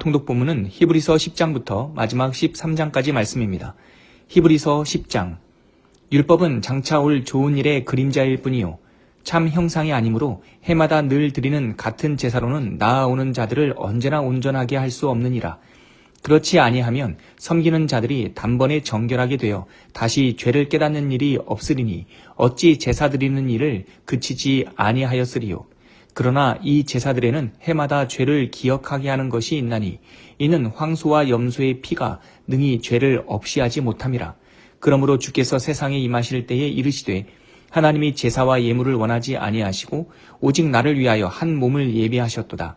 통독 본문은 히브리서 10장부터 마지막 13장까지 말씀입니다. 히브리서 10장 율법은 장차 올 좋은 일의 그림자일 뿐이요 참 형상이 아니므로 해마다 늘 드리는 같은 제사로는 나아오는 자들을 언제나 온전하게 할 수 없느니라. 그렇지 아니하면 섬기는 자들이 단번에 정결하게 되어 다시 죄를 깨닫는 일이 없으리니 어찌 제사 드리는 일을 그치지 아니하였으리요. 그러나 이 제사들에는 해마다 죄를 기억하게 하는 것이 있나니 이는 황소와 염소의 피가 능히 죄를 없이 하지 못함이라. 그러므로 주께서 세상에 임하실 때에 이르시되 하나님이 제사와 예물을 원하지 아니하시고 오직 나를 위하여 한 몸을 예비하셨도다.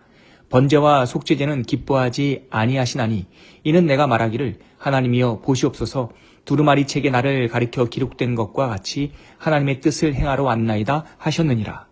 번제와 속죄제는 기뻐하지 아니하시나니 이는 내가 말하기를 하나님이여 보시옵소서 두루마리 책에 나를 가리켜 기록된 것과 같이 하나님의 뜻을 행하러 왔나이다 하셨느니라.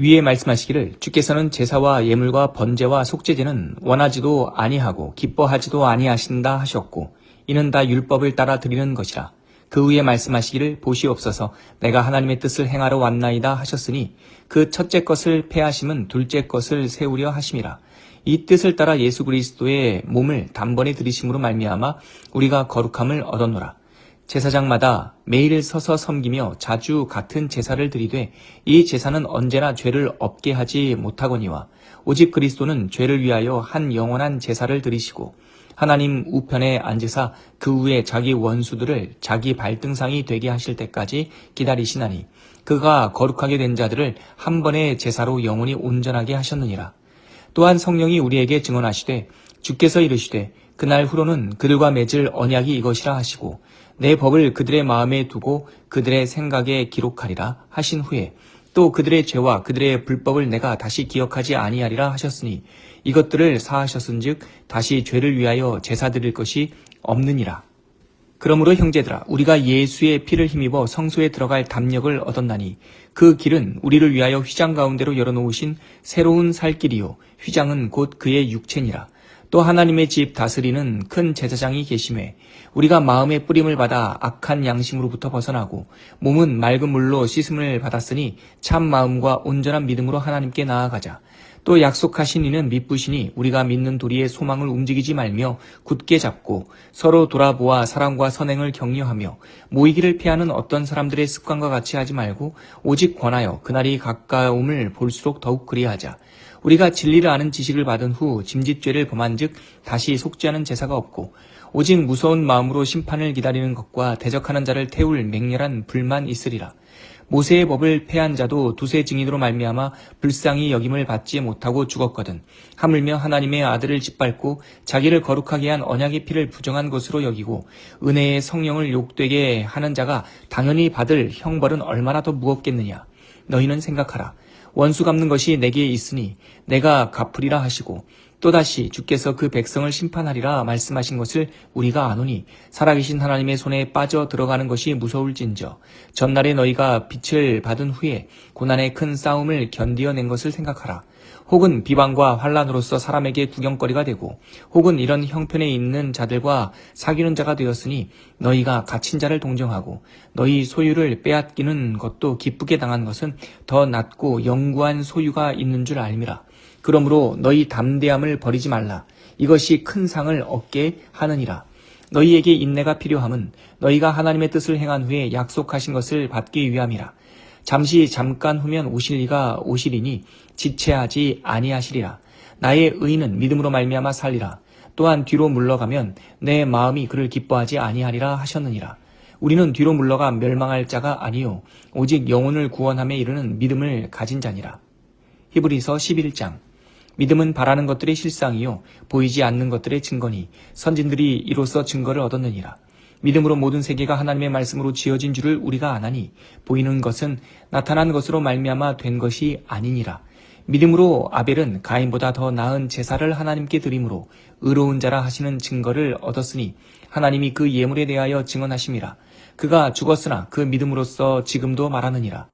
위에 말씀하시기를 주께서는 제사와 예물과 번제와 속죄제는 원하지도 아니하고 기뻐하지도 아니하신다 하셨고 이는 다 율법을 따라 드리는 것이라. 그 후에 말씀하시기를 보시옵소서. 내가 하나님의 뜻을 행하러 왔나이다 하셨으니 그 첫째 것을 패하심은 둘째 것을 세우려 하심이라. 이 뜻을 따라 예수 그리스도의 몸을 단번에 들이심으로 말미암아 우리가 거룩함을 얻었노라 제사장마다 매일 서서 섬기며 자주 같은 제사를 드리되 이 제사는 언제나 죄를 없게 하지 못하거니와 오직 그리스도는 죄를 위하여 한 영원한 제사를 드리시고 하나님 우편에 앉으사 그 후에 자기 원수들을 자기 발등상이 되게 하실 때까지 기다리시나니 그가 거룩하게 된 자들을 한 번의 제사로 영원히 온전하게 하셨느니라. 또한 성령이 우리에게 증언하시되 주께서 이르시되 그날 후로는 그들과 맺을 언약이 이것이라 하시고 내 법을 그들의 마음에 두고 그들의 생각에 기록하리라 하신 후에 또 그들의 죄와 그들의 불법을 내가 다시 기억하지 아니하리라 하셨으니 이것들을 사하셨은즉 다시 죄를 위하여 제사 드릴 것이 없느니라. 그러므로 형제들아 우리가 예수의 피를 힘입어 성소에 들어갈 담력을 얻었나니 그 길은 우리를 위하여 휘장 가운데로 열어놓으신 새로운 살 길이요 휘장은 곧 그의 육체니라. 또 하나님의 집 다스리는 큰 제사장이 계심에 우리가 마음의 뿌림을 받아 악한 양심으로부터 벗어나고 몸은 맑은 물로 씻음을 받았으니 참 마음과 온전한 믿음으로 하나님께 나아가자. 또 약속하신 이는 믿부시니 우리가 믿는 도리의 소망을 움직이지 말며 굳게 잡고 서로 돌아보아 사랑과 선행을 격려하며 모이기를 피하는 어떤 사람들의 습관과 같이 하지 말고 오직 권하여 그날이 가까움을 볼수록 더욱 그리하자. 우리가 진리를 아는 지식을 받은 후 짐짓죄를 범한 즉 다시 속죄하는 제사가 없고 오직 무서운 마음으로 심판을 기다리는 것과 대적하는 자를 태울 맹렬한 불만 있으리라. 모세의 법을 폐한 자도 두세 증인으로 말미암아 불쌍히 여김을 받지 못하고 죽었거든. 하물며 하나님의 아들을 짓밟고 자기를 거룩하게 한 언약의 피를 부정한 것으로 여기고 은혜의 성령을 욕되게 하는 자가 당연히 받을 형벌은 얼마나 더 무겁겠느냐. 너희는 생각하라. 원수 갚는 것이 내게 있으니 내가 갚으리라 하시고 또다시 주께서 그 백성을 심판하리라 말씀하신 것을 우리가 아노니 살아계신 하나님의 손에 빠져 들어가는 것이 무서울진저 전날에 너희가 빛을 받은 후에 고난의 큰 싸움을 견디어낸 것을 생각하라 혹은 비방과 환란으로서 사람에게 구경거리가 되고 혹은 이런 형편에 있는 자들과 사귀는 자가 되었으니 너희가 갇힌 자를 동정하고 너희 소유를 빼앗기는 것도 기쁘게 당한 것은 더 낫고 영구한 소유가 있는 줄 알미라. 그러므로 너희 담대함을 버리지 말라. 이것이 큰 상을 얻게 하느니라. 너희에게 인내가 필요함은 너희가 하나님의 뜻을 행한 후에 약속하신 것을 받기 위함이라. 잠시 잠깐 후면 오실 이가 오시리니 지체하지 아니하시리라. 나의 의는 믿음으로 말미암아 살리라. 또한 뒤로 물러가면 내 마음이 그를 기뻐하지 아니하리라 하셨느니라. 우리는 뒤로 물러가 멸망할 자가 아니요 오직 영혼을 구원함에 이르는 믿음을 가진 자니라. 히브리서 11장 믿음은 바라는 것들의 실상이요 보이지 않는 것들의 증거니 선진들이 이로써 증거를 얻었느니라. 믿음으로 모든 세계가 하나님의 말씀으로 지어진 줄을 우리가 아나니 보이는 것은 나타난 것으로 말미암아 된 것이 아니니라. 믿음으로 아벨은 가인보다 더 나은 제사를 하나님께 드림으로 의로운 자라 하시는 증거를 얻었으니 하나님이 그 예물에 대하여 증언하심이라. 그가 죽었으나 그 믿음으로써 지금도 말하느니라.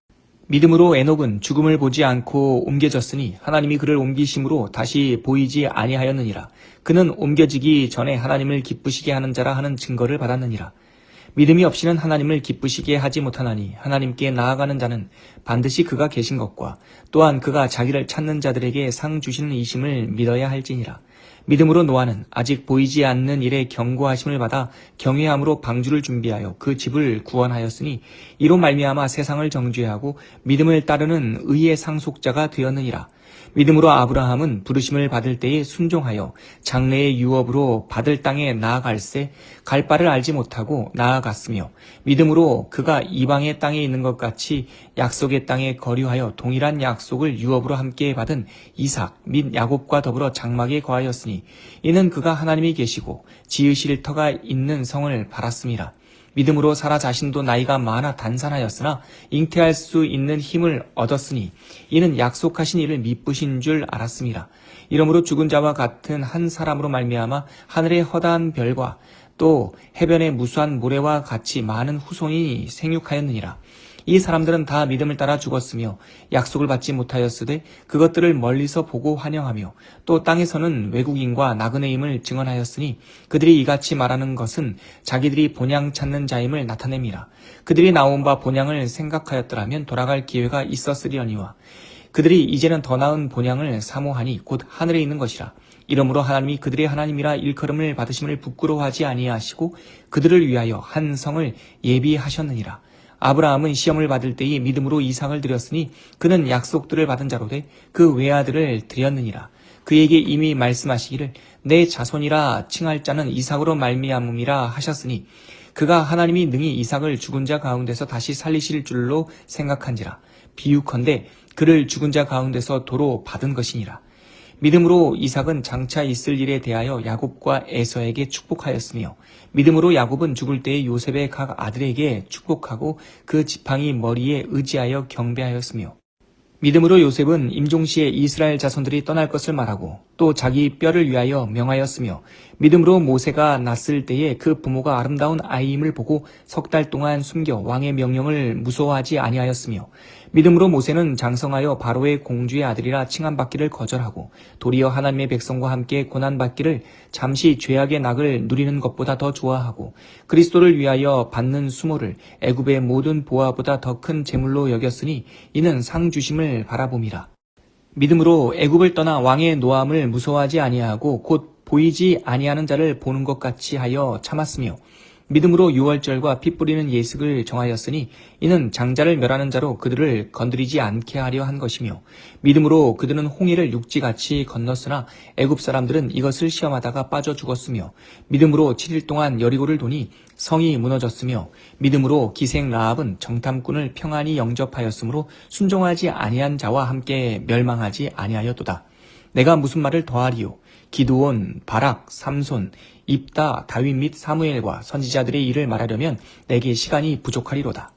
믿음으로 에녹은 죽음을 보지 않고 옮겨졌으니 하나님이 그를 옮기심으로 다시 보이지 아니하였느니라. 그는 옮겨지기 전에 하나님을 기쁘시게 하는 자라 하는 증거를 받았느니라. 믿음이 없이는 하나님을 기쁘시게 하지 못하나니 하나님께 나아가는 자는 반드시 그가 계신 것과 또한 그가 자기를 찾는 자들에게 상 주시는 이심을 믿어야 할지니라. 믿음으로 노아는 아직 보이지 않는 일에 경고하심을 받아 경외함으로 방주를 준비하여 그 집을 구원하였으니 이로 말미암아 세상을 정죄하고 믿음을 따르는 의의 상속자가 되었느니라. 믿음으로 아브라함은 부르심을 받을 때에 순종하여 장래의 유업으로 받을 땅에 나아갈새 갈 바를 알지 못하고 나아갔으며 믿음으로 그가 이방의 땅에 있는 것 같이 약속의 땅에 거류하여 동일한 약속을 유업으로 함께 받은 이삭 및 야곱과 더불어 장막에 거하였으니 이는 그가 하나님이 계시고 지으실 터가 있는 성을 바랐습니다. 믿음으로 사라 자신도 나이가 많아 단산하였으나 잉태할 수 있는 힘을 얻었으니 이는 약속하신 이를 미쁘신 줄 알았습니다. 이러므로 죽은 자와 같은 한 사람으로 말미암아 하늘의 허다한 별과 또 해변의 무수한 모래와 같이 많은 후손이 생육하였느니라. 이 사람들은 다 믿음을 따라 죽었으며 약속을 받지 못하였으되 그것들을 멀리서 보고 환영하며 또 땅에서는 외국인과 나그네임을 증언하였으니 그들이 이같이 말하는 것은 자기들이 본향 찾는 자임을 나타냅니다. 그들이 나온 바 본향을 생각하였더라면 돌아갈 기회가 있었으리언니와 그들이 이제는 더 나은 본향을 사모하니 곧 하늘에 있는 것이라. 이러므로 하나님이 그들의 하나님이라 일컬음을 받으심을 부끄러워하지 아니하시고 그들을 위하여 한 성을 예비하셨느니라. 아브라함은 시험을 받을 때에 믿음으로 이삭을 드렸으니 그는 약속들을 받은 자로 돼그 외아들을 드렸느니라. 그에게 이미 말씀하시기를 내 자손이라 칭할 자는 이삭으로 말미암음이라 하셨으니 그가 하나님이 능히 이삭을 죽은 자 가운데서 다시 살리실 줄로 생각한지라. 비유컨대 그를 죽은 자 가운데서 도로 받은 것이니라. 믿음으로 이삭은 장차 있을 일에 대하여 야곱과 에서에게 축복하였으며 믿음으로 야곱은 죽을 때에 요셉의 각 아들에게 축복하고 그 지팡이 머리에 의지하여 경배하였으며 믿음으로 요셉은 임종시에 이스라엘 자손들이 떠날 것을 말하고 또 자기 뼈를 위하여 명하였으며 믿음으로 모세가 났을 때에 그 부모가 아름다운 아이임을 보고 석 달 동안 숨겨 왕의 명령을 무서워하지 아니하였으며 믿음으로 모세는 장성하여 바로의 공주의 아들이라 칭함받기를 거절하고 도리어 하나님의 백성과 함께 고난받기를 잠시 죄악의 낙을 누리는 것보다 더 좋아하고 그리스도를 위하여 받는 수모를 애굽의 모든 보화보다 더 큰 재물로 여겼으니 이는 상 주심을 바라봄이라. 믿음으로 애굽을 떠나 왕의 노함을 무서워하지 아니하고 곧 보이지 아니하는 자를 보는 것 같이 하여 참았으며 믿음으로 유월절과 피 뿌리는 예식을 정하였으니 이는 장자를 멸하는 자로 그들을 건드리지 않게 하려 한 것이며 믿음으로 그들은 홍해를 육지같이 건넜으나 애굽 사람들은 이것을 시험하다가 빠져 죽었으며 믿음으로 7일 동안 여리고를 도니 성이 무너졌으며 믿음으로 기생 라합은 정탐꾼을 평안히 영접하였으므로 순종하지 아니한 자와 함께 멸망하지 아니하였도다. 내가 무슨 말을 더하리요? 기드온, 바락, 삼손, 입다, 다윗 및 사무엘과 선지자들의 일을 말하려면 내게 시간이 부족하리로다.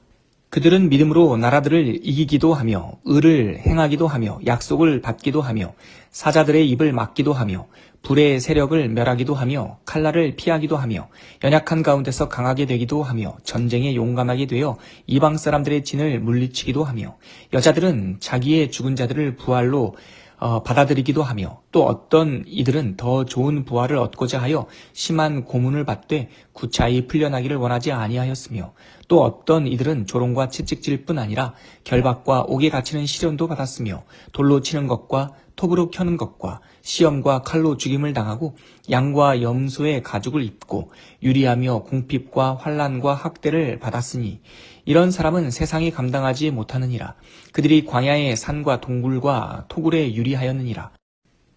그들은 믿음으로 나라들을 이기기도 하며 의를 행하기도 하며 약속을 받기도 하며 사자들의 입을 막기도 하며 불의 세력을 멸하기도 하며 칼날을 피하기도 하며 연약한 가운데서 강하게 되기도 하며 전쟁에 용감하게 되어 이방 사람들의 진을 물리치기도 하며 여자들은 자기의 죽은 자들을 부활로 어, 받아들이기도 하며 또 어떤 이들은 더 좋은 부활을 얻고자 하여 심한 고문을 받되 구차히 풀려나기를 원하지 아니하였으며 또 어떤 이들은 조롱과 채찍질 뿐 아니라 결박과 옥에 갇히는 시련도 받았으며 돌로 치는 것과 톱으로 켜는 것과 시험과 칼로 죽임을 당하고 양과 염소의 가죽을 입고 유리하며 궁핍과 환란과 학대를 받았으니 이런 사람은 세상이 감당하지 못하느니라. 그들이 광야의 산과 동굴과 토굴에 유리하였느니라.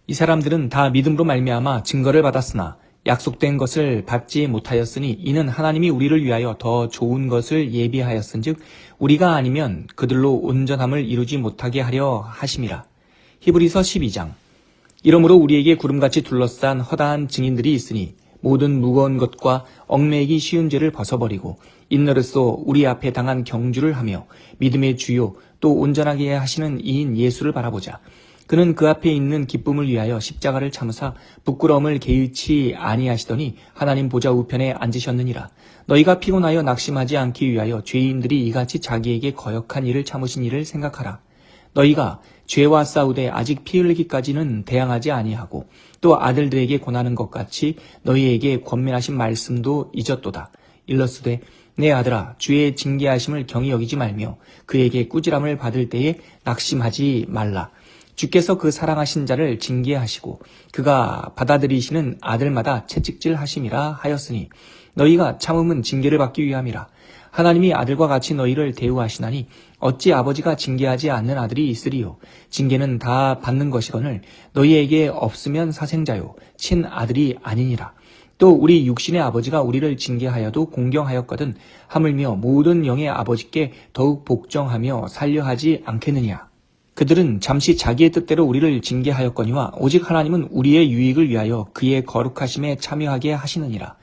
이 사람들은 다 믿음으로 말미암아 증거를 받았으나 약속된 것을 받지 못하였으니 이는 하나님이 우리를 위하여 더 좋은 것을 예비하였은즉 우리가 아니면 그들로 온전함을 이루지 못하게 하려 하심이라. 히브리서 12장. 이러므로 우리에게 구름같이 둘러싼 허다한 증인들이 있으니 모든 무거운 것과 얽매이기 쉬운 죄를 벗어버리고 인너르소 우리 앞에 당한 경주를 하며 믿음의 주요 또 온전하게 하시는 이인 예수를 바라보자. 그는 그 앞에 있는 기쁨을 위하여 십자가를 참으사 부끄러움을 개의치 아니하시더니 하나님 보좌 우편에 앉으셨느니라. 너희가 피곤하여 낙심하지 않기 위하여 죄인들이 이같이 자기에게 거역한 일을 참으신 일을 생각하라. 너희가 죄와 싸우되 아직 피 흘리기까지는 대항하지 아니하고 또 아들들에게 권하는 것 같이 너희에게 권면하신 말씀도 잊었도다. 일러스되 내 아들아 주의 징계하심을 경히 여기지 말며 그에게 꾸지람을 받을 때에 낙심하지 말라. 주께서 그 사랑하신 자를 징계하시고 그가 받아들이시는 아들마다 채찍질 하심이라 하였으니 너희가 참음은 징계를 받기 위함이라 하나님이 아들과 같이 너희를 대우하시나니 어찌 아버지가 징계하지 않는 아들이 있으리요? 징계는 다 받는 것이거늘 너희에게 없으면 사생자요 친 아들이 아니니라. 또 우리 육신의 아버지가 우리를 징계하여도 공경하였거든 하물며 모든 영의 아버지께 더욱 복종하며 살려하지 않겠느냐? 그들은 잠시 자기의 뜻대로 우리를 징계하였거니와 오직 하나님은 우리의 유익을 위하여 그의 거룩하심에 참여하게 하시느니라.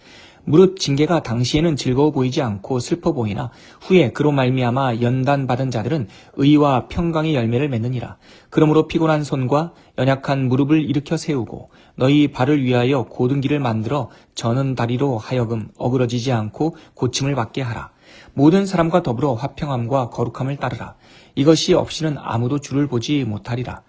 무릇 징계가 당시에는 즐거워 보이지 않고 슬퍼 보이나 후에 그로 말미암아 연단 받은 자들은 의와 평강의 열매를 맺느니라. 그러므로 피곤한 손과 연약한 무릎을 일으켜 세우고 너희 발을 위하여 고든 길을 만들어 저는 다리로 하여금 어그러지지 않고 고침을 받게 하라. 모든 사람과 더불어 화평함과 거룩함을 따르라. 이것이 없이는 아무도 주를 보지 못하리라.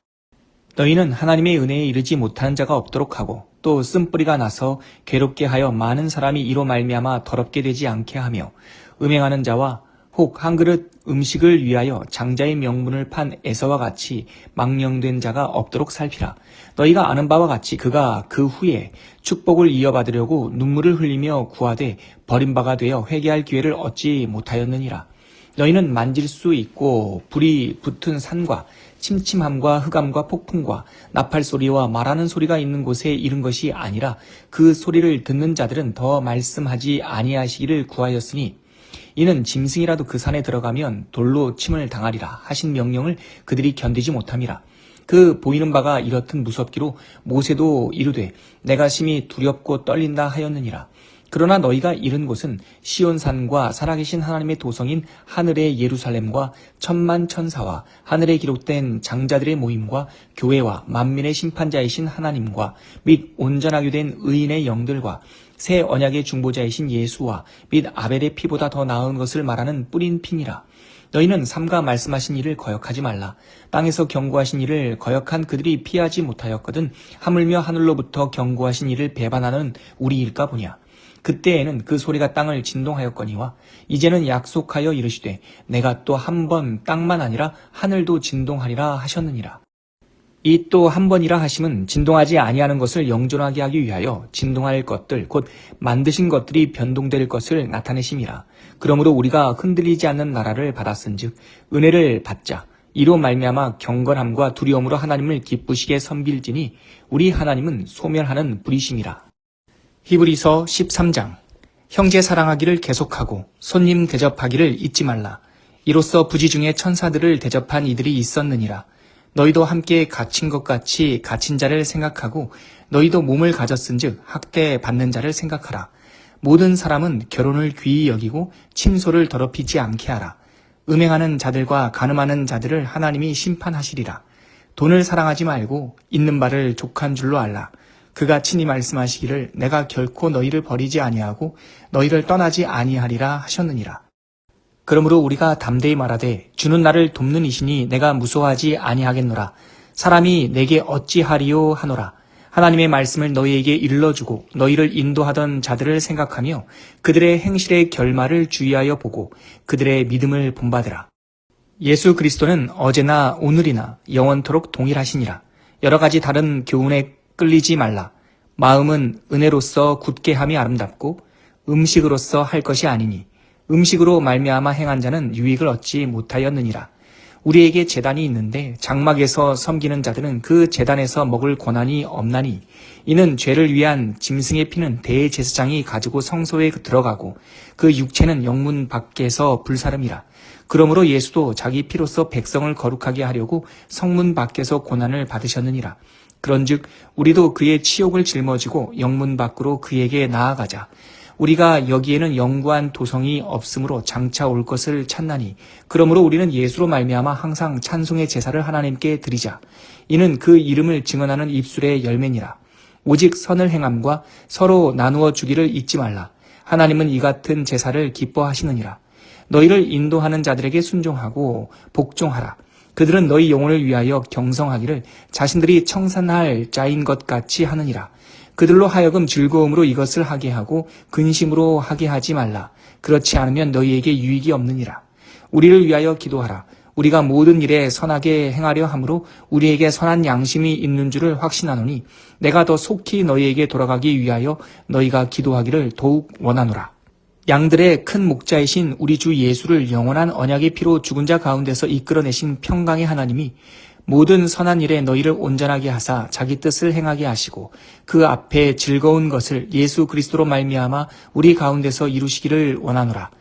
너희는 하나님의 은혜에 이르지 못하는 자가 없도록 하고 또 쓴뿌리가 나서 괴롭게 하여 많은 사람이 이로 말미암아 더럽게 되지 않게 하며 음행하는 자와 혹 한 그릇 음식을 위하여 장자의 명분을 판 에서와 같이 망령된 자가 없도록 살피라. 너희가 아는 바와 같이 그가 그 후에 축복을 이어받으려고 눈물을 흘리며 구하되 버림바가 되어 회개할 기회를 얻지 못하였느니라. 너희는 만질 수 있고 불이 붙은 산과 침침함과 흑암과 폭풍과 나팔 소리와 말하는 소리가 있는 곳에 이른 것이 아니라 그 소리를 듣는 자들은 더 말씀하지 아니하시기를 구하였으니 이는 짐승이라도 그 산에 들어가면 돌로 침을 당하리라 하신 명령을 그들이 견디지 못함이라. 그 보이는 바가 이렇듯 무섭기로 모세도 이르되 내가 심히 두렵고 떨린다 하였느니라. 그러나 너희가 이른 곳은 시온산과 살아계신 하나님의 도성인 하늘의 예루살렘과 천만 천사와 하늘에 기록된 장자들의 모임과 교회와 만민의 심판자이신 하나님과 및 온전하게 된 의인의 영들과 새 언약의 중보자이신 예수와 및 아벨의 피보다 더 나은 것을 말하는 뿌린 핀이라. 너희는 삼가 말씀하신 일을 거역하지 말라. 땅에서 경고하신 일을 거역한 그들이 피하지 못하였거든 하물며 하늘로부터 경고하신 일을 배반하는 우리일까 보냐. 그때에는 그 소리가 땅을 진동하였거니와 이제는 약속하여 이르시되 내가 또 한 번 땅만 아니라 하늘도 진동하리라 하셨느니라. 이 또 한 번이라 하심은 진동하지 아니하는 것을 영존하게 하기 위하여 진동할 것들 곧 만드신 것들이 변동될 것을 나타내심이라. 그러므로 우리가 흔들리지 않는 나라를 받았은즉 은혜를 받자. 이로 말미암아 경건함과 두려움으로 하나님을 기쁘시게 섬길지니 우리 하나님은 소멸하는 불이심이라. 히브리서 13장 형제 사랑하기를 계속하고 손님 대접하기를 잊지 말라. 이로써 부지 중에 천사들을 대접한 이들이 있었느니라. 너희도 함께 갇힌 것 같이 갇힌 자를 생각하고 너희도 몸을 가졌은즉 학대 받는 자를 생각하라. 모든 사람은 결혼을 귀히 여기고 침소를 더럽히지 않게 하라. 음행하는 자들과 가늠하는 자들을 하나님이 심판하시리라. 돈을 사랑하지 말고 있는 바를 족한 줄로 알라. 그가 친히 말씀하시기를 내가 결코 너희를 버리지 아니하고 너희를 떠나지 아니하리라 하셨느니라. 그러므로 우리가 담대히 말하되 주는 나를 돕는 이시니 내가 무서워하지 아니하겠노라. 사람이 내게 어찌하리요 하노라. 하나님의 말씀을 너희에게 일러주고 너희를 인도하던 자들을 생각하며 그들의 행실의 결말을 주의하여 보고 그들의 믿음을 본받으라. 예수 그리스도는 어제나 오늘이나 영원토록 동일하시니라. 여러 가지 다른 교훈에 끌리지 말라. 마음은 은혜로서 굳게 함이 아름답고 음식으로서 할 것이 아니니 음식으로 말미암아 행한 자는 유익을 얻지 못하였느니라. 우리에게 재단이 있는데 장막에서 섬기는 자들은 그 재단에서 먹을 권한이 없나니 이는 죄를 위한 짐승의 피는 대제사장이 가지고 성소에 들어가고 그 육체는 영문 밖에서 불사름이라. 그러므로 예수도 자기 피로서 백성을 거룩하게 하려고 성문 밖에서 고난을 받으셨느니라. 그런즉 우리도 그의 치욕을 짊어지고 영문 밖으로 그에게 나아가자. 우리가 여기에는 영구한 도성이 없으므로 장차 올 것을 찾나니 그러므로 우리는 예수로 말미암아 항상 찬송의 제사를 하나님께 드리자. 이는 그 이름을 증언하는 입술의 열매니라. 오직 선을 행함과 서로 나누어 주기를 잊지 말라. 하나님은 이 같은 제사를 기뻐하시느니라. 너희를 인도하는 자들에게 순종하고 복종하라. 그들은 너희 영혼을 위하여 경성하기를 자신들이 청산할 자인 것 같이 하느니라. 그들로 하여금 즐거움으로 이것을 하게 하고 근심으로 하게 하지 말라. 그렇지 않으면 너희에게 유익이 없느니라. 우리를 위하여 기도하라. 우리가 모든 일에 선하게 행하려 함으로 우리에게 선한 양심이 있는 줄을 확신하노니 내가 더 속히 너희에게 돌아가기 위하여 너희가 기도하기를 더욱 원하노라. 양들의 큰 목자이신 우리 주 예수를 영원한 언약의 피로 죽은 자 가운데서 이끌어내신 평강의 하나님이 모든 선한 일에 너희를 온전하게 하사 자기 뜻을 행하게 하시고 그 앞에 즐거운 것을 예수 그리스도로 말미암아 우리 가운데서 이루시기를 원하노라.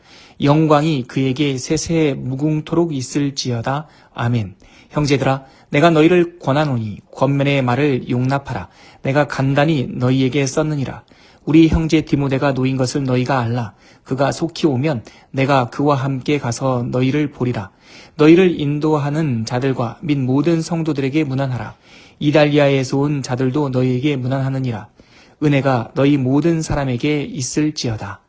영광이 그에게 세세에 무궁토록 있을지어다. 아멘. 형제들아, 내가 너희를 권하노니 권면의 말을 용납하라. 내가 간단히 너희에게 썼느니라. 우리 형제 디모데가 놓인 것을 너희가 알라. 그가 속히 오면 내가 그와 함께 가서 너희를 보리라. 너희를 인도하는 자들과 및 모든 성도들에게 문안하라. 이달리아에서 온 자들도 너희에게 문안하느니라. 은혜가 너희 모든 사람에게 있을지어다.